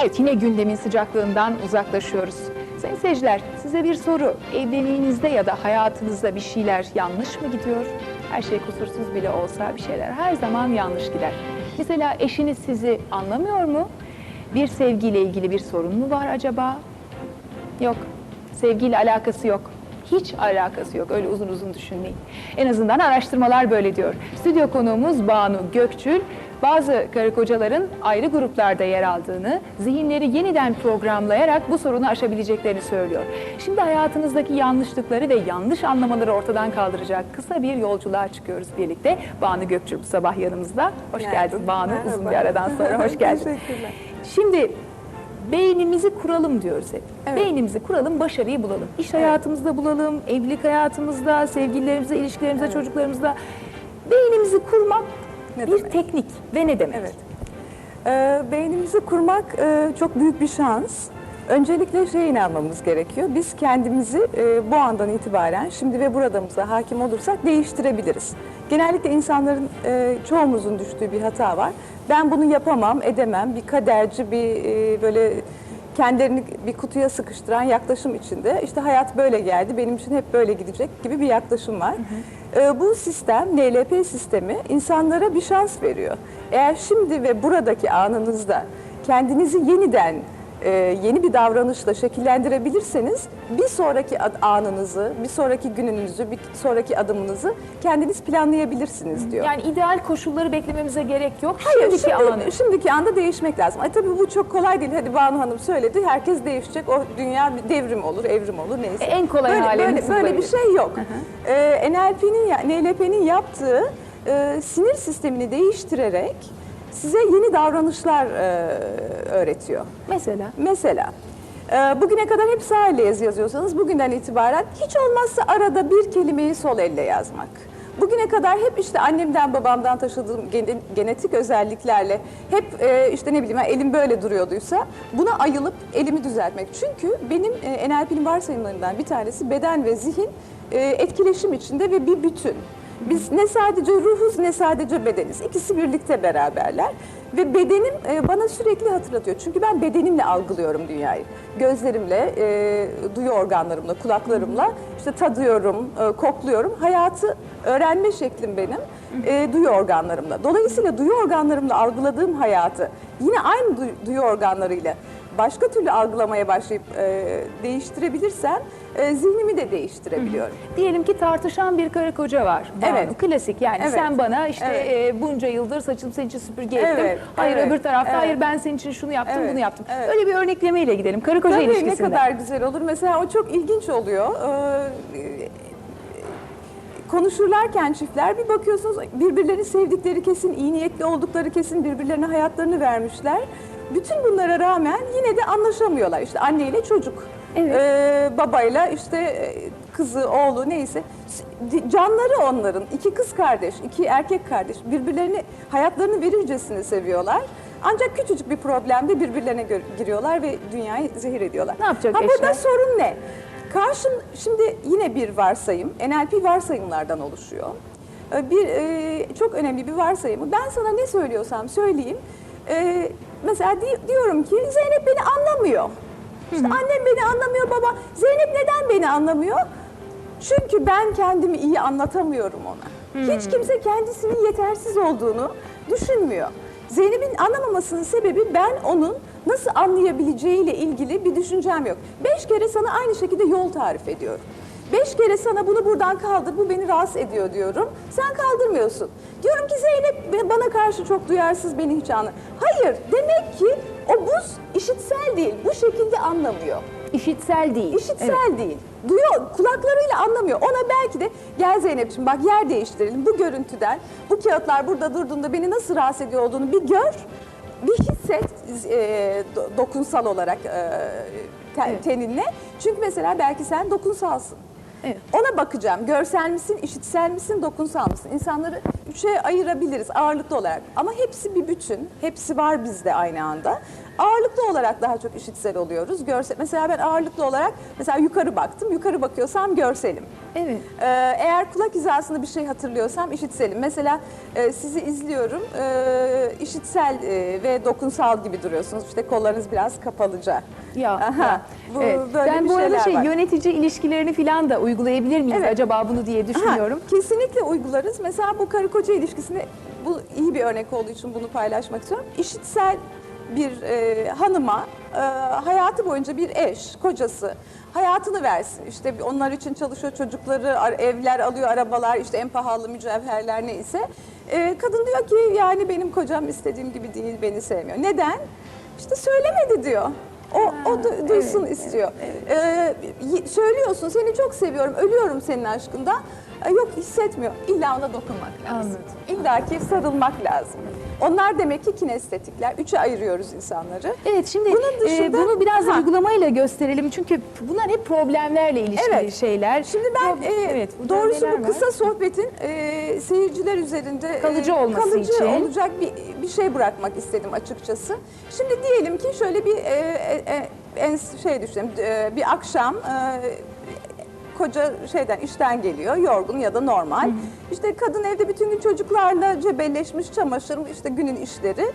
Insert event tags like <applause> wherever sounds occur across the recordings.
Evet yine gündemin sıcaklığından uzaklaşıyoruz. Sayın seyirciler size bir soru. Evliliğinizde ya da hayatınızda bir şeyler yanlış mı gidiyor? Her şey kusursuz bile olsa bir şeyler her zaman yanlış gider. Mesela eşiniz sizi anlamıyor mu? Bir sevgiyle ilgili bir sorun mu var acaba? Yok. Sevgiyle alakası yok. Hiç alakası yok. Öyle uzun uzun düşünmeyin. En azından araştırmalar böyle diyor. Stüdyo konuğumuz Banu Gökçül. Bazı karı kocaların ayrı gruplarda yer aldığını, zihinleri yeniden programlayarak bu sorunu aşabileceklerini söylüyor. Şimdi hayatınızdaki yanlışlıkları ve yanlış anlamaları ortadan kaldıracak kısa bir yolculuğa çıkıyoruz birlikte. Banu Gökçül bu sabah yanımızda. Hoş Günaydın. geldin Banu. Uzun Merhaba. bir aradan sonra hoş <laughs> geldin. Teşekkürler. Şimdi beynimizi kuralım diyoruz hep. Evet. Beynimizi kuralım, başarıyı bulalım. İş hayatımızda bulalım, evlilik hayatımızda, sevgililerimizde, ilişkilerimizde, çocuklarımızda. Beynimizi kurmak Ne bir demek? teknik ve ne demek? Evet. Ee, beynimizi kurmak e, çok büyük bir şans. Öncelikle şeye inanmamız gerekiyor. Biz kendimizi e, bu andan itibaren şimdi ve buradamıza hakim olursak değiştirebiliriz. Genellikle insanların e, çoğumuzun düştüğü bir hata var. Ben bunu yapamam, edemem. Bir kaderci, bir e, böyle kendilerini bir kutuya sıkıştıran yaklaşım içinde. İşte hayat böyle geldi, benim için hep böyle gidecek gibi bir yaklaşım var. Ee, bu sistem, NLP sistemi insanlara bir şans veriyor. Eğer şimdi ve buradaki anınızda kendinizi yeniden e, yeni bir davranışla şekillendirebilirseniz bir sonraki anınızı, bir sonraki gününüzü, bir sonraki adımınızı kendiniz planlayabilirsiniz diyor. Yani ideal koşulları beklememize gerek yok. Hayır, Şimdiki şimdi, anı. şimdiki anda değişmek lazım. Ay tabii bu çok kolay değil. Hadi Banu Hanım söyledi. Herkes değişecek. O dünya bir devrim olur, evrim olur neyse. En kolay böyle, halini böyle, böyle bir şey yok. Ee, NLP'nin NLP'nin yaptığı e, sinir sistemini değiştirerek size yeni davranışlar e, öğretiyor. Mesela Mesela e, bugüne kadar hep sağ elle yazı yazıyorsanız bugünden itibaren hiç olmazsa arada bir kelimeyi sol elle yazmak. Bugüne kadar hep işte annemden babamdan taşıdığım gene- genetik özelliklerle hep e, işte ne bileyim elim böyle duruyorduysa buna ayılıp elimi düzeltmek. Çünkü benim e, NLP'nin varsayımlarından bir tanesi beden ve zihin e, etkileşim içinde ve bir bütün. Biz ne sadece ruhuz ne sadece bedeniz. İkisi birlikte beraberler. Ve bedenim e, bana sürekli hatırlatıyor. Çünkü ben bedenimle algılıyorum dünyayı. Gözlerimle, e, duyu organlarımla, kulaklarımla işte tadıyorum, e, kokluyorum. Hayatı öğrenme şeklim benim e, duyu organlarımla. Dolayısıyla duyu organlarımla algıladığım hayatı yine aynı duyu, organlarıyla başka türlü algılamaya başlayıp e, değiştirebilirsem e, zihnimi de değiştirebiliyorum. diyelim ki tartışan bir karı koca var. Banu. Evet. Klasik yani Evet. sen bana işte Evet. e, bunca yıldır saçım senin için süpürge ettim. Evet, Hayır evet, öbür tarafta evet. hayır ben senin için şunu yaptım Evet, bunu yaptım. evet. Öyle bir örneklemeyle gidelim. Karı koca Tabii ne ilişkisinde. kadar güzel olur. Mesela o çok ilginç oluyor. Ee, konuşurlarken çiftler bir bakıyorsunuz birbirlerini sevdikleri kesin, iyi niyetli oldukları kesin, birbirlerine hayatlarını vermişler. Bütün bunlara rağmen yine de anlaşamıyorlar. İşte anneyle çocuk, Evet. ee, babayla işte e, kızı, oğlu neyse. Canları onların. iki kız kardeş, iki erkek kardeş. Birbirlerini, hayatlarını verircesine seviyorlar. Ancak küçücük bir problemde birbirlerine giriyorlar ve dünyayı zehir ediyorlar. Ne yapacak ha, Burada eşler? sorun ne? Karşım şimdi yine bir varsayım. NLP varsayımlardan oluşuyor. Ee, Bir e, çok önemli bir varsayımı. Ben sana ne söylüyorsam söyleyeyim. e, mesela di- diyorum ki Zeynep beni anlamıyor. İşte annem beni anlamıyor baba. Zeynep neden beni anlamıyor? Çünkü ben kendimi iyi anlatamıyorum ona. Hiç kimse kendisinin yetersiz olduğunu düşünmüyor. Zeynep'in anlamamasının sebebi ben onun nasıl anlayabileceğiyle ilgili bir düşüncem yok. Beş kere sana aynı şekilde yol tarif ediyorum. Beş kere sana bunu buradan kaldır, bu beni rahatsız ediyor diyorum. Sen kaldırmıyorsun. Diyorum ki Zeynep bana karşı çok duyarsız, beni hiç anlamıyor. Hayır, demek ki o buz işitsel değil, bu şekilde anlamıyor. İşitsel değil. İşitsel Evet. değil. Duyuyor, kulaklarıyla anlamıyor. Ona belki de gel Zeynep'ciğim bak yer değiştirelim. Bu görüntüden, bu kağıtlar burada durduğunda beni nasıl rahatsız ediyor olduğunu bir gör. Bir hisset e, do- dokunsal olarak e, te- Evet. teninle. Çünkü mesela belki sen dokunsalsın. Evet. Ona bakacağım. Görsel misin, işitsel misin, dokunsal mısın? İnsanları üçe ayırabiliriz ağırlıklı olarak. Ama hepsi bir bütün. Hepsi var bizde aynı anda. Ağırlıklı olarak daha çok işitsel oluyoruz. Görsel, mesela ben ağırlıklı olarak mesela yukarı baktım. Yukarı bakıyorsam görselim. Evet. Ee, eğer kulak hizasında bir şey hatırlıyorsam işitselim. Mesela e, sizi izliyorum, e, işitsel e, ve dokunsal gibi duruyorsunuz. İşte kollarınız biraz kapalıca. Ya, Aha, ya. bu, Evet. böyle ben bu arada şey var. yönetici ilişkilerini falan da uygulayabilir miyiz Evet. acaba bunu diye düşünüyorum. Ha, kesinlikle uygularız. Mesela bu karı koca ilişkisinde bu iyi bir örnek olduğu için bunu paylaşmak istiyorum. İşitsel bir e, hanıma e, hayatı boyunca bir eş, kocası hayatını versin. İşte onlar için çalışıyor çocukları, ar- evler alıyor, arabalar, işte en pahalı mücevherler neyse. E, kadın diyor ki yani benim kocam istediğim gibi değil, beni sevmiyor. Neden? İşte söylemedi diyor. O, o du- duysun istiyor. Ee, y- söylüyorsun seni çok seviyorum, ölüyorum senin aşkında. Yok hissetmiyor. İlla ona dokunmak lazım. Anladım. İlla ki sarılmak lazım. Onlar demek ki kinestetikler. Üçe ayırıyoruz insanları. Evet şimdi Bunun e, dışında- bunu biraz da Ha. uygulamayla gösterelim çünkü bunlar hep problemlerle ilişkili Evet. şeyler. Şimdi ben Pro- e, evet, doğrusu bu var? kısa sohbetin e, seyirciler üzerinde e, Kalıcı olması kalıcı için. olacak bir, bir şey bırakmak istedim açıkçası. Şimdi diyelim ki şöyle bir e, e, e, en şey düşünelim e, bir akşam e, koca şeyden işten geliyor yorgun ya da normal. İşte kadın evde bütün gün çocuklarla cebelleşmiş çamaşır işte günün işleri.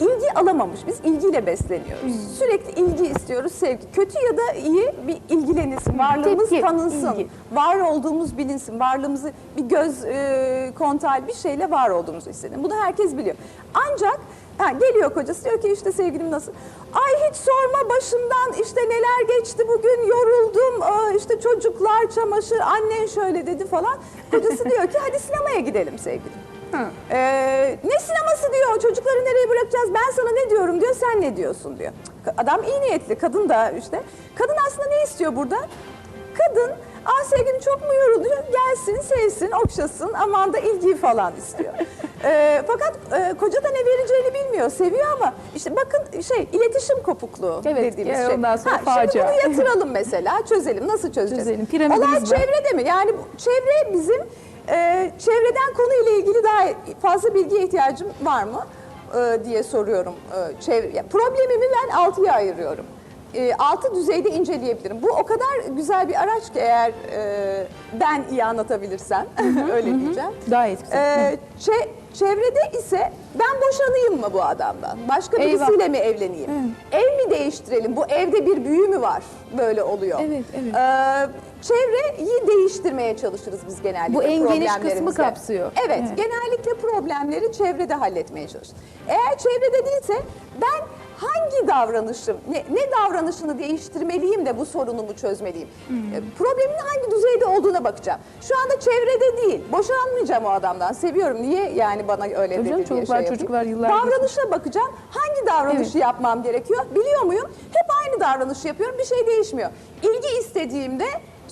İlgi alamamış. Biz ilgiyle besleniyoruz. Sürekli ilgi istiyoruz, sevgi. Kötü ya da iyi bir ilgilenilsin. Varlığımız Tepki, tanınsın. ilgi. Var olduğumuz bilinsin. Varlığımızı bir göz e, kontağı bir şeyle var olduğumuzu hissedin. Bunu herkes biliyor. Ancak Ha, geliyor kocası diyor ki işte sevgilim nasıl? Ay hiç sorma başımdan işte neler geçti bugün yoruldum Aa, işte çocuklar çamaşır annen şöyle dedi falan. Kocası diyor ki hadi sinemaya gidelim sevgilim. Ee, ne sineması diyor çocukları nereye bırakacağız ben sana ne diyorum diyor sen ne diyorsun diyor. Adam iyi niyetli kadın da işte. Kadın aslında ne istiyor burada? Kadın Aa sevgilim çok mu yoruldu? Gelsin, sevsin, okşasın, aman da ilgiyi falan istiyor. Ee, fakat e, koca da ne vereceğini bilmiyor, seviyor ama işte bakın şey iletişim kopukluğu Evet, dediğimiz e, şey. ondan sonra Şimdi facia. bunu yatıralım mesela, çözelim. Nasıl çözeceğiz? Çözelim, piramidimiz Olay var. çevrede mi? Yani çevre bizim e, çevreden konuyla ilgili daha fazla bilgiye ihtiyacım var mı? E, diye soruyorum. E, çevre, problemimi ben altıya ayırıyorum. E, altı düzeyde inceleyebilirim. Bu o kadar güzel bir araç ki eğer e, ben iyi anlatabilirsem <laughs> öyle diyeceğim. Gayet güzel. E, çe- çevrede ise ben boşanayım mı bu adamdan? Başka Eyvah. birisiyle mi evleneyim? Ev mi değiştirelim? Bu evde bir büyü mü var? Böyle oluyor. Evet, evet. Ee, çevreyi değiştirmeye çalışırız biz genellikle Bu en geniş kısmı kapsıyor. Evet, Evet. genellikle problemleri çevrede halletmeye çalışırız. Eğer çevrede değilse ben hangi davranışım, ne, ne davranışını değiştirmeliyim de bu sorunumu çözmeliyim? Hmm. Ee, Problemin hangi düzeyde olduğuna bakacağım. Şu anda çevrede değil, boşanmayacağım o adamdan. Seviyorum, niye yani bana öyle Tabii dedi diye çocuklar, şey çocuklar yıllar Davranışa bakacağım, hangi davranışı yapmam gerekiyor, biliyor muyum? Hep aynı davranışı yapıyorum, bir şey değişmiyor. İlgi istediğimde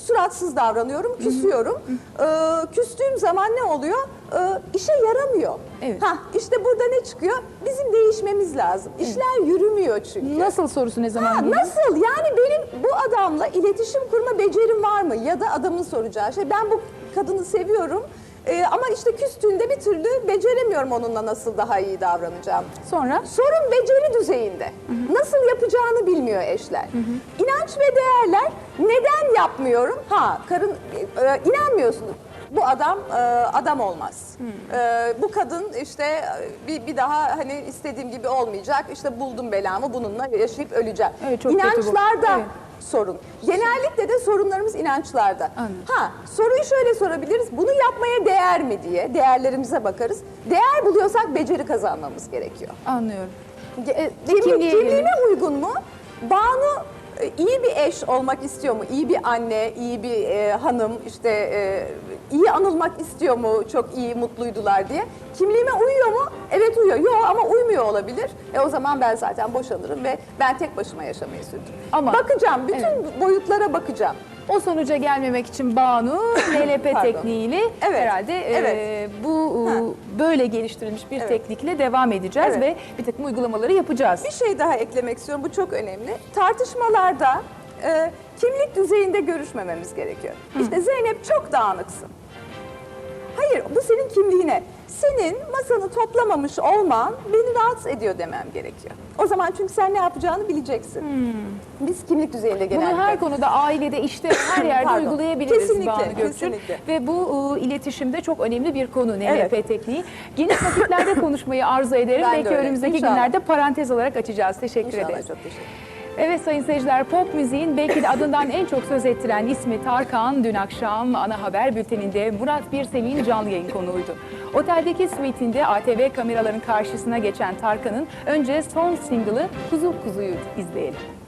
suratsız davranıyorum, küsüyorum. Ee, küstüğüm zaman ne oluyor? Ee, işe yaramıyor. Evet. Hah, işte burada ne çıkıyor? Bizim değişmemiz lazım. İşler yürümüyor çünkü. Nasıl sorusu ne zaman Ha, geliyor? nasıl? Yani benim bu adamla iletişim kurma becerim var mı? Ya da adamın soracağı şey ben bu kadını seviyorum. Ee, ama işte küstüğünde bir türlü beceremiyorum onunla nasıl daha iyi davranacağım. Sonra? Sorun beceri düzeyinde. Nasıl yapacağını bilmiyor eşler. İnanç ve değerler neden yapmıyorum? Ha, karın e, inanmıyorsun. Bu adam e, adam olmaz. E, bu kadın işte e, bir, bir daha hani istediğim gibi olmayacak. İşte buldum belamı bununla yaşayıp öleceğim. Evet, çok. İnançlarda Evet. Sorun. Genellikle de sorunlarımız inançlarda. Anladım. Ha, soruyu şöyle sorabiliriz. Bunu yapmaya değer mi diye değerlerimize bakarız. Değer buluyorsak beceri kazanmamız gerekiyor. Anlıyorum. E, kimliğime gelelim. uygun mu? Banu iyi bir eş olmak istiyor mu? İyi bir anne, iyi bir e, hanım, işte e, iyi anılmak istiyor mu? Çok iyi, mutluydular diye. Kimliğime uyuyor mu? Evet uyuyor. Yok ama uymuyor olabilir. E o zaman ben zaten boşanırım ve ben tek başıma yaşamayı sürdürürüm. Ama- bakacağım, bütün Evet. boyutlara bakacağım. O sonuca gelmemek için Banu <laughs> LLP tekniğiyle Evet, herhalde e, evet. bu Ha. e, böyle geliştirilmiş bir Evet. teknikle devam edeceğiz Evet. ve bir takım uygulamaları yapacağız. Bir şey daha eklemek istiyorum. Bu çok önemli. Tartışmalarda e, kimlik düzeyinde görüşmememiz gerekiyor. İşte Zeynep çok dağınıksın. Hayır bu senin kimliğine. Senin masanı toplamamış olman beni rahatsız ediyor demem gerekiyor. O zaman çünkü sen ne yapacağını bileceksin. Biz kimlik düzeyinde genellikle... Bunu her konuda ailede, işte her <coughs> yerde Pardon. uygulayabiliriz Kesinlikle, Banu kesinlikle. Ve bu e, iletişimde çok önemli bir konu NLP Evet. tekniği. Geniş vakitlerde <coughs> konuşmayı arzu ederim. Ben Belki önümüzdeki İnşallah. günlerde parantez olarak açacağız. Teşekkür İnşallah ederiz. çok teşekkür ederim. Evet sayın seyirciler pop müziğin belki de adından en çok söz ettiren ismi Tarkan dün akşam ana haber bülteninde Murat Birsel'in canlı yayın konuğuydu. Oteldeki suite'inde ATV kameraların karşısına geçen Tarkan'ın önce son single'ı Kuzu Kuzu'yu izleyelim.